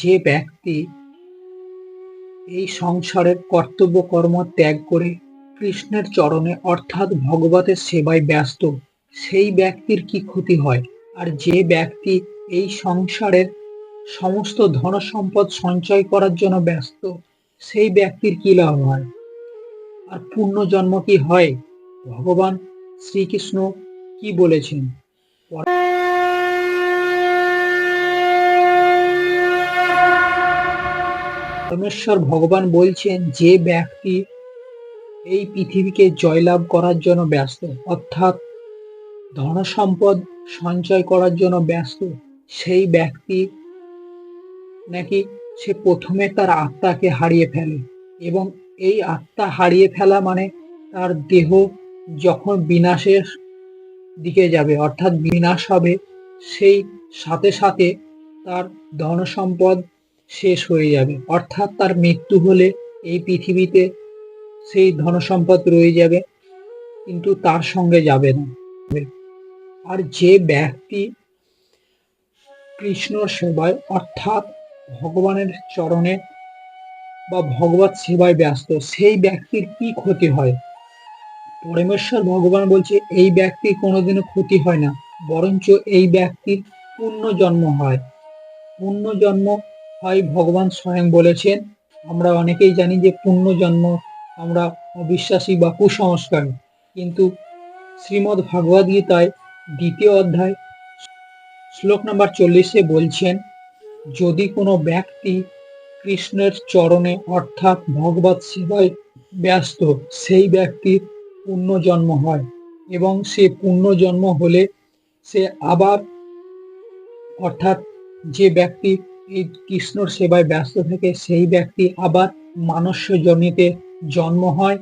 যে ব্যক্তি এই সংসারের কর্তব্য কর্ম ত্যাগ করে কৃষ্ণের চরণে অর্থাৎ ভগবতের সেবায় ব্যস্ত, সেই ব্যক্তির কি ক্ষতি হয়? আর যে ব্যক্তি এই সংসারের সমস্ত ধন সম্পদ সঞ্চয় করার জন্য ব্যস্ত, সেই ব্যক্তির কি লাভ হয়? আর পূর্ণ জন্ম কি হয়? ভগবান শ্রীকৃষ্ণ কি বলেছেন? পরমেশ্বর ভগবান বলছেন, যে ব্যক্তি এই পৃথিবীকে জয়লাভ করার জন্য ব্যস্ত, অর্থাৎ ধন সম্পদ সঞ্চয় করার জন্য ব্যস্ত, সেই ব্যক্তি নাকি সে প্রথমে তার আত্মাকে হারিয়ে ফেলে এবং এই আত্মা হারিয়ে ফেলা মানে তার দেহ যখন বিনাশের দিকে যাবে, অর্থাৎ বিনাশ হবে, সেই সাথে সাথে তার ধন সম্পদ শেষ হয়ে যাবে। অর্থাৎ তার মৃত্যু হলে এই পৃথিবীতে সেই ধন সম্পদ রয়ে যাবে, কিন্তু তার সঙ্গে যাবে না। আর যে ব্যক্তি কৃষ্ণ সেবায়, অর্থাৎ ভগবানের চরণে বা ভগবত সেবায় ব্যস্ত, সেই ব্যক্তির কি ক্ষতি হয়? পরমেশ্বর ভগবান বলছে, এই ব্যক্তির কোনোদিনও ক্ষতি হয় না, বরঞ্চ এই ব্যক্তির পূর্ণ জন্ম হয়। পূর্ণ জন্ম হয় ভগবান স্বয়ং বলেছেন, আমরা অনেকেই জানি যে পূর্ণ জন্ম আমরা অবিশ্বাসী বা কুসংস্কার। কিন্তু শ্রীমদ্ ভাগবত গীতায় দ্বিতীয় অধ্যায়, শ্লোক নাম্বার চল্লিশে বলছেন, যদি কোনো ব্যক্তি কৃষ্ণের চরণে অর্থাৎ ভগবত সেবায় ব্যস্ত, সেই ব্যক্তির পুণ্যজন্ম হয় এবং সে পুণ্যজন্ম হলে সে আবার অর্থাৎ যে ব্যক্তি কৃষ্ণর সেবায় ব্যস্ত থাকে সেই ব্যক্তি আবার মানুষ্য জমিতে জন্ম হয়।